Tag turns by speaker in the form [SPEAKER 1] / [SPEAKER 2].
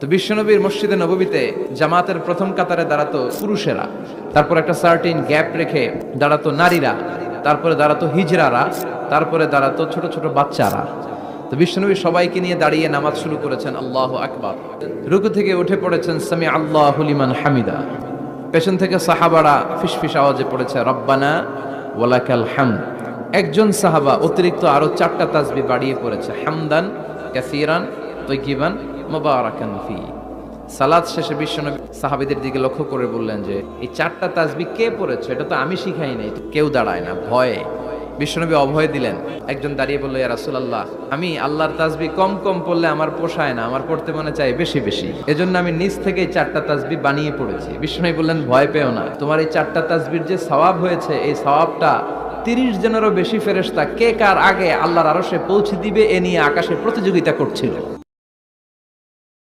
[SPEAKER 1] তো বিশ্বনবীর মসজিদে নববীতে জামাতের প্রথম কাতারে দাঁড়াতো পুরুষেরা। তারপর একটা সার্টিন গ্যাপ রেখে দাঁড়াতো নারীরা, তারপরে দাঁড়াতো হিজরারা, তারপরে দাঁড়াতো ছোট ছোট বাচ্চারা। তো বিশ্বনবী সবাইকে নিয়ে দাঁড়িয়ে নামাজ শুরু করেছেন, আল্লাহ আকবার। রুকু থেকে উঠে পড়েছেন, সামি আল্লাহ লিমান হামিদা। পেছন থেকে সাহাবারা ফিসফিস আওয়াজে পড়েছে, রব্বানা ওয়ালাকাল হাম একজন সাহাবা অতিরিক্ত আরও চারটা তাজবি বাড়িয়ে পড়েছে, হামদান কাসিরান তৈকিবান মোবারাকান ফি। সালাদ শেষে বিশ্বনবী সাহাবিদের দিকে লক্ষ্য করে বললেন যে, এই চারটা তাসবি কে পড়েছে? এটা তো আমি শিখাই নাই। কেউ দাঁড়ায় না, ভয়ে। বিশ্বনবী অভয় দিলেন। একজন দাঁড়িয়ে বলল, ইয়া রাসূলুল্লাহ, আমি আল্লাহর তাসবি কম কম পড়লে আমার পোষায় না, আমার পড়তে মনে চাই বেশি বেশি। এজন্য আমি নিজ থেকে চারটা তাজবি বানিয়ে পড়েছি। বিশ্বনবী বললেন, ভয় পেও না। তোমার এই চারটা তাসবির যে সওয়াব হয়েছে, এই সওয়াবটা তিরিশ জনেরও বেশি ফেরেশতা কে কার আগে আল্লাহর আরও সে পৌঁছে দিবে এ নিয়ে আকাশে প্রতিযোগিতা করছিল।